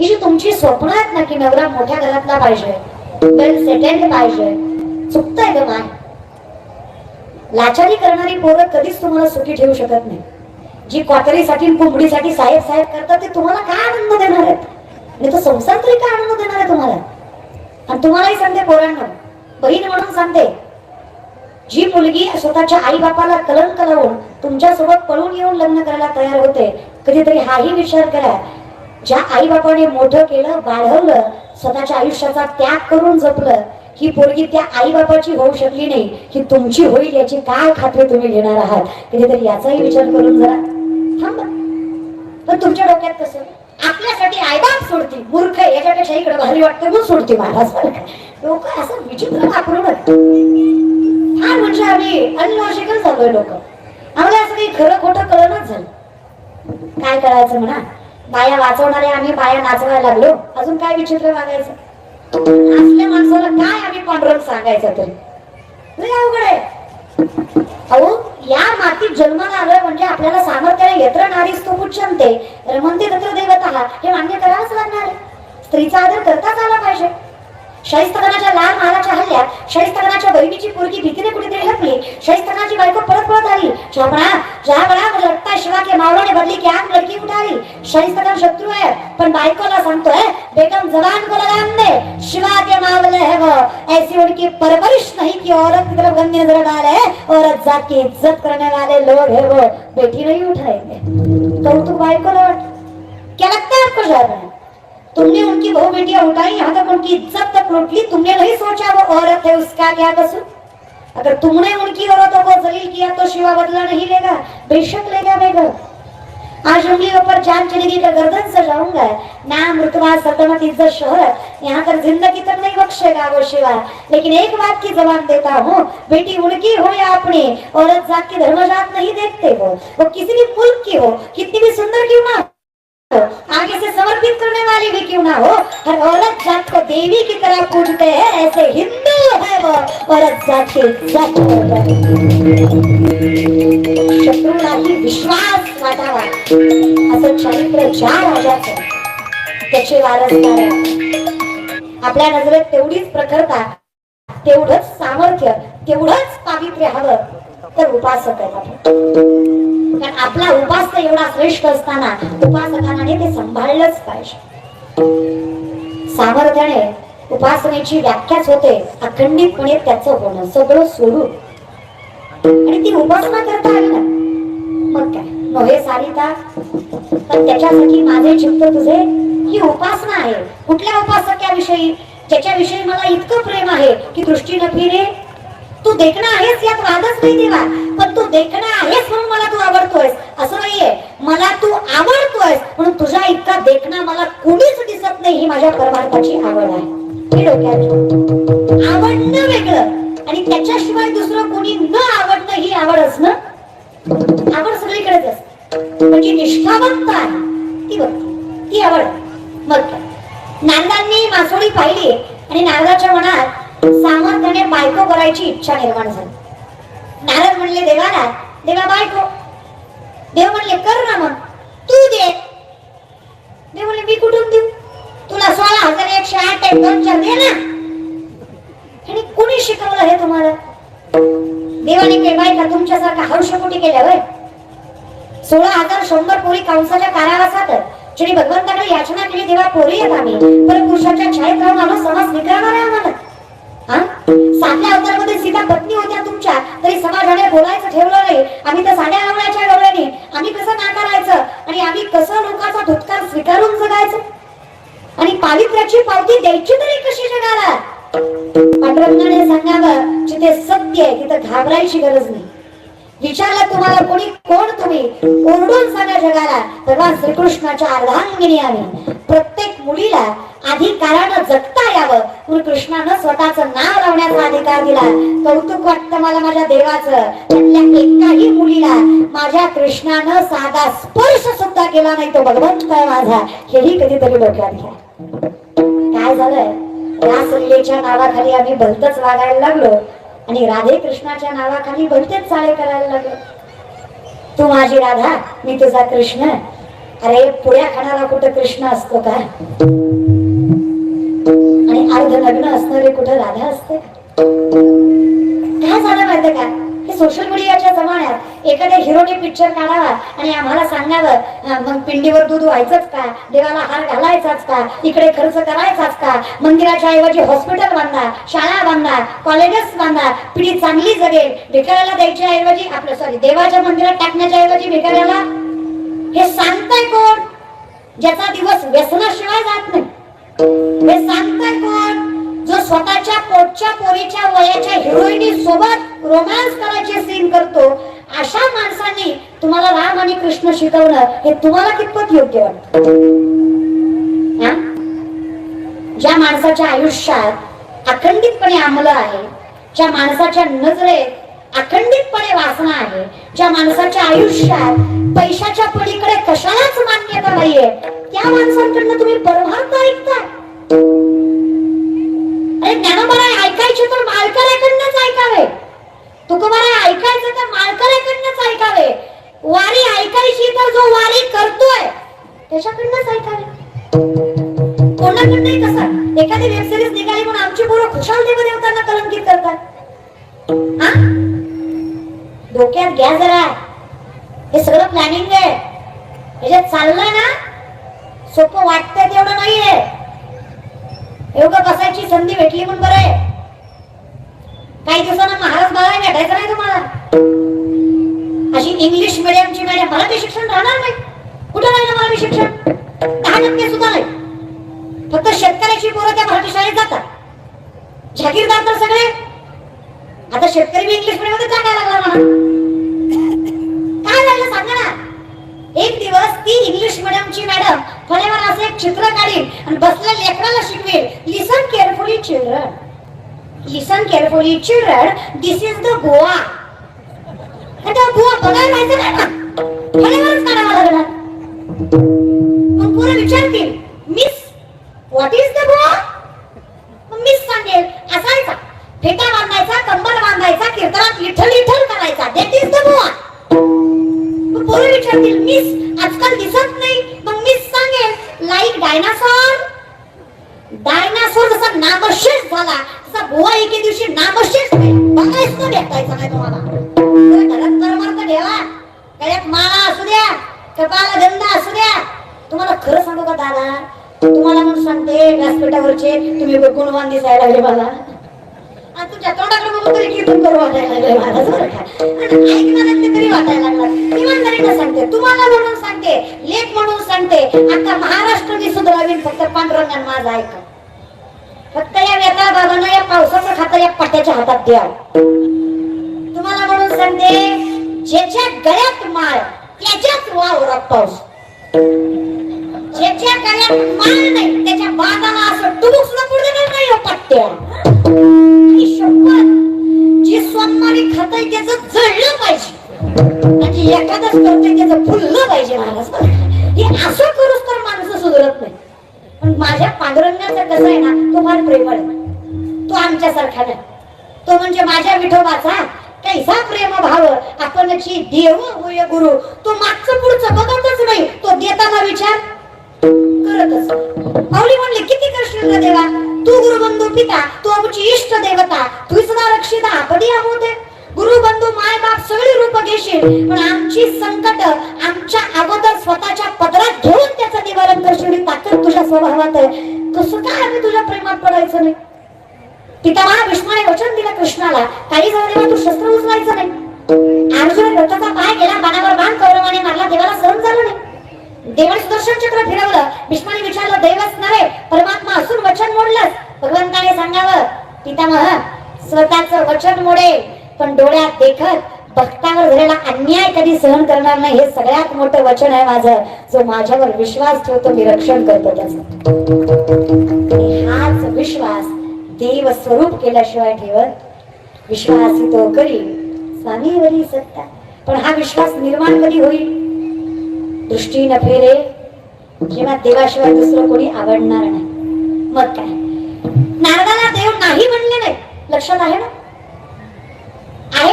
ही जी तुमची स्वप्न आहेत ना की नवरा मोठ्या घरातला पाहिजे वेल सेटल्ड पाहिजे चुकतंय ग माय. लाचारी करणारी पोरं कधीच तुम्हाला सुखी ठेवू शकत नाही. जी क्वाटरीसाठी आणि कोंबडीसाठी साहेब साहेब करतात ते तुम्हाला काय आनंद देणार आहेत? आणि तो संसार तरी काय आनंद देणार आहे तुम्हाला? आणि तुम्हालाही सांगते पोरांना बहीण म्हणून सांगते जी मुलगी स्वतःच्या आई बापाला कलंक लावून तुमच्यासोबत पळून येऊन लग्न करायला तयार होते कधीतरी हाही विचार करा ज्या आई बापाने मोठं केलं वाढवलं स्वतःच्या आयुष्याचा त्याग करून जपलं ही पोरगी त्या आई बापाची होऊ शकली नाही. ही तुमची होईल याची काय खात्री तुम्ही घेणार आहात? कधीतरी याचाही विचार करून जरा थांबा. पण तुमच्या डोक्यात कसं? आपल्यासाठी आईबाप सोडती मूर्ख याच्यापेक्षा इकडे भारी वाटते म्हणून सोडती महाराज लोक असं विचित्र वापरून फार म्हणजे आम्ही? अनलॉजिकल झालोय लोक. आम्हाला असं काही खरं खोटं कळणच झालं. काय करायचं म्हणा? बाया वाचवणारे आम्ही बाया नाचवायला लागलो. अजून काय विचित्र वागायचं? असल्या माणसाला काय आम्ही पांढरं सांगायचं तरी? अवघड आहे. अहो या मातीत जन्माला आलोय म्हणजे आपल्याला सामर्थ्याने यत्र नारीस तो उच्चनते रमंते तत्र देवताला हे मान्य करावंच लागणार आहे. स्त्रीचा आदर करताच आला पाहिजे. शाहिस्तखानाच्या लाल महालाच्या हल्ल्यात शाहिस्तखानाच्या बहिणीची पोरगी भीतीने कुठेतरी हरपली शाहिस्तखानाची बायको परत परत आली. जहापणा जहापणा लटता शिवा के मावळाने बदली की आम लडकी उठाली शाहिस्तखान शत्रू आहे पण बायकोला सांगतोय बेगम जवान को लगाम दे शिवा के मावले है वो. ऐसी उनकी परवरिश नहीं की औरत की तरफ गंदी नजर डाले. औरत जात की इज्जत करने वाले लोग है वो. बेटी नहीं उठाएंगे. कौतुक बायकोला क्या लगता है आपको जहापणा तुमने उनकी बहु बेटियां उठाई यहाँ तक उनकी इज्जत तक लूट ली तुमने नहीं सोचा वो औरत है उसका क्या कसूर? अगर तुमने उनकी औरतों को जलील किया तो शिवा बदला नहीं लेगा बेशक लेगा बेगम आज उंगलियों पर जान चलेगी तो गर्दन से जाऊंगा। नाम रुतबा सल्तनत इज्जत शोहरत यहाँ कर जिंदगी तक नहीं बख्शेगा वो शिवा। लेकिन एक बात की जवाब देता हूँ बेटी उनकी हो या अपनी औरत जात की धर्म जात नहीं देखते वो। वो किसी भी मुल्क की हो कितनी भी सुंदर क्यों ना हो। आगे से समर्पित करने वाली भी क्यों ना हो? हर औरत जात को देवी की तरह पूजते हैं ऐसे हिंदू है वो। औरत जात के शत्रूलाही विश्वास वाटावा असं चरित्र ज्या राजाचं त्याचे वारसदार आपल्या नजरेत तेवढीच प्रखरता तेवढंच सामर्थ्य तेवढंच पावित्र्य हवं. तर उपासक कारण आपला उपासक एवढा श्रेष्ठ असताना उपासकाने ते सांभाळलंच पाहिजे. सामर्थ्याने उपासनेची व्याख्याच होते अखंडितपणे त्याचं होणं सगळं सोडून. आणि ती उपासना करता आली ना मग काय? नव्हे सारिता पण त्याच्यासाठी माझे चित्त तुझे ही उपासना आहे. कुठल्या उपासक्याविषयी? ज्याच्याविषयी मला इतकं प्रेम आहे की दृष्टी न फिरे तू देखणं आहेस यात वादच नाही देवा. पण तू देखणं आहेस म्हणून मला तू आवडतोयस. असं नाहीये. मला तू आवडतोयस. म्हणून तुझ्या इतका देखणं मला कुणीच दिसत नाही ही माझ्या परमार्थाची आवड आहे. हे डोक्यात आवडणं वेगळं. आणि त्याच्याशिवाय दुसरं कोणी न आवडणं ही आवड असणं आवड सगळीकडेच असते. म्हणजे निष्ठावंत आहे ती बघ ती आवड. मग नांदांनी मासोळी पाहिली आणि नारदाच्या मनात सामर्थ्याने बायको करायची इच्छा निर्माण झाली. नारद म्हणले देवाला देवा बायको. देव म्हणले कर ना मग तू दे. देव म्हणले मी कुठून देऊ? तुला सोळा हजार एकशे आठ एक दोन चार दे ना. आणि कुणी शिकवलं हे तुम्हाला? देवाने काही बायका तुमच्यासारखा हौशपोटी केल्या वय सोळा हजार शंभर पोरी कंसाच्या कारावासात श्री भगवंताकडे याचना केली तेव्हा पोरी येत आम्ही. पण पुरुषाच्या छायेत राहून आम्हाला समाज स्वीकारणार आहे आम्हाला. सातव्या अवतारामध्ये सीता पत्नी होत्या तुमच्या तरी समाजाने बोलायचं ठेवलं नाही. आम्ही तर साड्या लावण्याच्या डोळ्याने. आम्ही कसं नाकारायचं आणि आम्ही कसं लोकांचा धुतकार स्वीकारून जगायचं? आणि पावित्र्याची पावती द्यायची तरी कशी जगाला? पांडुरंगाने सांगावं जिथे सत्य आहे तिथं घाबरायची गरज नाही. विचारलं तुम्हाला कोणी? कोण तुम्ही? ओरडून सांगा जगाला. भगवान श्रीकृष्णाच्या अर्धांगिनी आम्ही प्रत्येक मुलीला अधिकारानं जगता यावं. म्हणून कृष्णानं स्वतःचं नाव लावण्याचा अधिकार दिला. कौतुक वाटतं मला माझ्या देवाचं. त्यातल्या एकाही मुलीला माझ्या कृष्णानं साधा स्पर्श सुद्धा केला नाही तो भगवंत आहे माझा. हेही कधीतरी डोक्यात घ्या. काय झालंय? या सल्लेच्या नावाखाली आम्ही भलतच वागायला लागलो. आणि राधे कृष्णाच्या नावाखाली भलतेच चाळे करायला लागलं. तू माझी राधा मी तुझा कृष्ण. अरे पुऱ्या खाणारा कुठं कृष्ण असतो का? आणि अर्ध लग्न असणारे कुठं राधा असते काय झालं माहितीये का? हे सोशल मीडियाच्या जमान्यात एखाद्या हिरोने पिक्चर काढावा आणि आम्हाला सांगावं मग पिंडीवर दूध व्हायचंच का? देवाला हार घालायचाच का? इकडे खर्च करायचाच का? मंदिराच्या ऐवजी हॉस्पिटल बांधा शाळा बांधा कॉलेजेस बांधा पिढी चांगली जगेल. भिकाऱ्याला द्यायच्या ऐवजी आपलं सॉरी देवाच्या मंदिरात टाकण्याच्या ऐवजी भिकाऱ्याला हे सांगताय कोण? ज्याचा दिवस व्यसनाशिवाय जात नाही. हे सांगताय कोण? जो स्वतःच्या पोटच्या पोरीच्या वयाच्या हिरोईनी सोबत रोमॅन्स करायचे सीन करतो अशा माणसांनी तुम्हाला राम आणि कृष्ण शिकवणं हे तुम्हाला कितपत योग्य वाटत? ज्या माणसाच्या आयुष्यात अखंडितपणे अंमल आहे ज्या माणसाच्या नजरेत अखंडितपणे वासना आहे ज्या माणसाच्या आयुष्यात पैशाच्या पलीकडे कशालाच मान्यता नाहीये त्या माणसांकडनं तुम्ही परमार्थ ऐकताय. अरे ज्ञानोबा ऐकायचे तर मालकऱ्याकडनंच ऐकावे. तुकोबाला ऐकायचं तर मालकऱ्याकडनंच ऐकावे. वारी ऐकायची तर जो वारी करतोय त्याच्याकडनंच ऐकावे. कोणाकडनंही कसं एखादी वेब सिरीज निघाली म्हणून आमची पोरं खुशाल देव कलंकित करतात. हा? डोक्यात घ्या जरा. हे सगळं प्लॅनिंग आहे. ह्याच्यात चाललंय ना सोपं वाटतंय तेवढं नाहीये. एवढं कसायची संधी भेटली म्हणून बरं आहे. काही दिवसांना महाराज बाळा भेटायचं नाही तुम्हाला? अशी इंग्लिश मिडियमची मॅडम मराठी शिक्षण राहणार नाही. कुठं राहिलं मला शिक्षण? दहा टक्के सुद्धा नाही फक्त शेतकऱ्याची पोरं त्या मराठी शाळेत जातात. जागीरदार तर सगळे. आता शेतकरी मी इंग्लिश मिडियममध्ये टाकायला लागला मला काय झालं सांगा ना? एक दिवस ती इंग्लिश मिडियमची मॅडम फळेवर असं एक चित्र काढील आणि बसल्या लेकराला शिकवेल. Listen carefully children listen carefully children this is the Goa आता गोवा बघायला माहिती नाही ना? फळेवरच काढावा लागणार मग पुढे विचारतील miss what is the Goa miss सांगेल असायचा. फेटा बांधायचा कंबर बांधायचा कीर्तनात लिठल लिठल करायचा. दॅट इज द गोवा मग पोरं विचारतील मिस आजकाल दिसत नाही. मग मिस सांगेल लाईक डायनासॉर डायनासोरचा नामशेष झाला. तसा गोवा एके दिवशी नामशेष बघायच तो भेटायचं नाही तुम्हाला. तर घरात परमार्थ ठेवा. गळ्यात माळा असू द्या कपाला गंध असू द्या. तुम्हाला खरं सांगू का दादा? तुम्हाला म्हणून सांगते व्यासपीठावरचे तुम्ही गुणवान दिसायला लागले मला आणि तुमच्या तोंडाकडे बघून तरी कीर्तन करू वाटायला लागले महाराज बरं का? आणि तरी वाटायला इमानदारीनं सांगते तुम्हाला म्हणून सांगते लेख म्हणून सांगते. आता महाराष्ट्र मी सुधारावीन फक्त पांडुरंगान माझा ऐका फक्त या वेताळ बाबांना या पावसाचं खातं या पट्ट्याच्या हातात द्या. तुम्हाला म्हणून सांगते ज्याच्या गळ्यात माळ त्याच्याच वावरात पाऊस. ज्याच्या गळ्यात माळ नाही त्याच्या बाजाला असं टुबुक सुद्धा पुढे नाही हो पट्ट्या ही शपथ खाताय त्याचं जळलं पाहिजे. आणि जे एखादच त्याचं फुललं पाहिजे माणूस. हे असं करूच तर माणसं सुधरत नाही पण माझ्या पांडुरंगाचं कसं आहे ना तो फार प्रेमळ आहे. तो आमच्यासारखा नाही. तो म्हणजे माझ्या विठोबाचा कैसा प्रेम भाव आपण देव होय गुरु. तो मागचं पुढचं बघतच नाही. तो देताना विचार करतच माऊली म्हणले किती कृष्ण देवा. तू गुरु बंधू पिता तू आमची इष्ट देवता. तू सदा रक्षिता आपली आहोत गुरु बंधू माय बाप सगळी रूप घेशील. पण आमची संकट आमच्या अगोदर स्वतःच्या स्वभावात आहे कसं काय आम्ही तुझ्या प्रेमात पडायचं नाही? पितामहा भीष्माने वचन दिलं कृष्णाला. काही जाऊ देवा तू शस्त्र उचलायचं नाही. अर्जुन रथाचा पाय गेला बाणावर बाण कौरवाने मारला देवाला सहन झालं नाही. देवाने सुदर्शन चक्र फिरवलं. भीष्माने विचारलं देवच नव्हे परमात्मा असून वचन मोडलंच भगवंताने सांगावं पितामह स्वतःच वचन मोडेल पण डोळ्यात देखत भक्तावर झालेला अन्याय कधी सहन करणार नाही हे सगळ्यात मोठं वचन आहे माझं. जो माझ्यावर विश्वास ठेवतो मी रक्षण करतो हाच विश्वास देव स्वरूप केल्याशिवाय ठेवत विश्वास तो करी स्वामीवरी सत्ता. पण हा विश्वास निर्माण कधी होईल? दृष्टी न फेरे जेव्हा देवाशिवाय दुसरं कोणी आवडणार नाही. मग काय? नारदाला देव नाही म्हणले नाही. लक्षात आहे ना? आहे